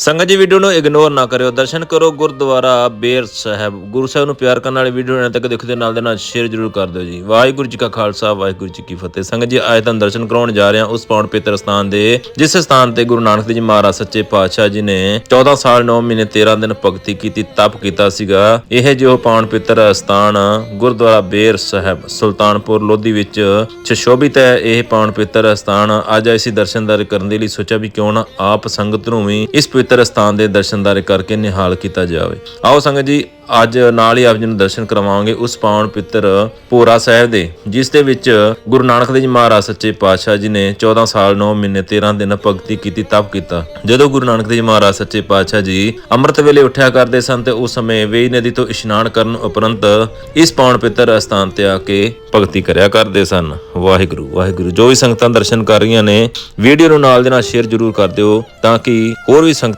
ਸੰਗਤ ਜੀ ਵੀਡੀਓ ਨੂੰ ਇਗਨੋਰ ਨਾ ਕਰਿਓ। ਦਰਸ਼ਨ ਕਰੋ ਗੁਰਦੁਆਰਾ ਬੇਰ ਸਾਹਿਬ। ਗੁਰੂ ਸਾਹਿਬ ਨੂੰ ਪਿਆਰ ਕਰਨ ਵਾਲੇ ਵੀਡੀਓ ਇਹਨਾਂ ਤੱਕ ਦੇਖੋ ਤੇ ਨਾਲ ਦੇ ਨਾਲ ਸ਼ੇਅਰ ਜ਼ਰੂਰ ਕਰ ਦਿਓ ਜੀ। ਵਾਹਿਗੁਰੂ ਜੀ ਕਾ ਖਾਲਸਾ, ਵਾਹਿਗੁਰੂ ਜੀ ਕੀ ਫਤਿਹ। ਸੰਗਤ ਜੀ, ਅੱਜ ਤੁਹਾਨੂੰ ਦਰਸ਼ਨ ਕਰਾਉਣ ਜਾ ਰਹੇ ਹਾਂ ਉਸ ਪਾਵਨ ਪਵਿੱਤਰ ਸਥਾਨ ਦੇ, ਜਿਸ ਸਥਾਨ ਤੇ ਗੁਰੂ ਨਾਨਕ ਦੇਵ ਜੀ ਮਹਾਰਾਜ ਸੱਚੇ ਪਾਤਸ਼ਾਹ ਜੀ ਨੇ 14 ਸਾਲ 9 ਮਹੀਨੇ 13 ਦਿਨ ਭਗਤੀ ਕੀਤੀ, ਤਪ ਕੀਤਾ ਸੀਗਾ। ਇਹ ਜੋ ਪਾਵਨ ਪਵਿੱਤਰ ਸਥਾਨ ਗੁਰਦੁਆਰਾ ਬੇਰ ਸਾਹਿਬ, ਸੁਲਤਾਨਪੁਰ ਲੋਧੀ ਵਿੱਚ ਸੁਸ਼ੋਭਿਤ ਹੈ, ਇਹ ਪਾਵਨ ਪਵਿੱਤਰ ਸਥਾਨ। ਅੱਜ ਅਸੀਂ ਦਰਸ਼ਨ ਦਰਸ਼ਨਦਾਰ ਕਰਨ ਦੇ ਲਈ ਸੋਚਿਆ ਵੀ ਕਿਉਂ ਨਾ ਆਪ ਸੰਗਤ ਨੂੰ ਵੀ ਇਸ ਪਵਿੱਤਰ ਸਥਾਨ ਦੇ ਦਰਸ਼ਨਦਾਰੇ ਕਰਕੇ ਨਿਹਾਲ ਕੀਤਾ ਜਾਵੇ। ਆਓ ਸੰਗਤ ਜੀ, ਅੱਜ ਨਾਲ ਹੀ ਆਪ ਜੀ ਨੂੰ ਦਰਸ਼ਨ ਕਰਵਾਵਾਂਗੇ ਉਸ ਪਾਵਨ ਪਿੱਤਰ ਪੂਰਾ ਸਾਹਿਬ ਦੇ, ਜਿਸ ਦੇ ਵਿੱਚ ਗੁਰੂ ਨਾਨਕ ਦੇਵ ਜੀ ਮਹਾਰਾਜ ਸੱਚੇ ਪਾਤਸ਼ਾਹ ਜੀ ਨੇ 14 ਸਾਲ 9 ਮਹੀਨੇ 13 ਦਿਨ ਭਗਤੀ ਕੀਤੀ, ਤਪ ਕੀਤਾ। ਜਦੋਂ ਗੁਰੂ ਨਾਨਕ ਦੇਵ ਜੀ ਮਹਾਰਾਜ ਸੱਚੇ ਪਾਤਸ਼ਾਹ ਜੀ ਅੰਮ੍ਰਿਤ ਵੇਲੇ ਉੱਠਿਆ ਕਰਦੇ ਸਨ ਤੇ ਉਸ ਸਮੇਂ ਵੇਈ ਨਦੀ ਤੋਂ ਇਸ਼ਨਾਨ ਕਰਨ ਉਪਰੰਤ ਇਸ ਪਾਵਨ ਪਿੱਤਰ ਅਸਥਾਨ ਤੇ ਆ ਕੇ ਭਗਤੀ ਕਰਿਆ ਕਰਦੇ ਸਨ। ਵਾਹਿਗੁਰੂ ਵਾਹਿਗੁਰੂ, ਜੋ ਵੀ ਸੰਗਤਾਂ ਦਰਸ਼ਨ ਕਰ ਰਹੀਆਂ ਨੇ, ਵੀਡੀਓ ਨੂੰ ਨਾਲ ਦੇ ਨਾਲ ਸ਼ੇਅਰ ਜ਼ਰੂਰ ਕਰ ਦਿਓ ਤਾਂ ਕਿ ਹੋਰ ਵੀ ਸੰਗਤਾਂ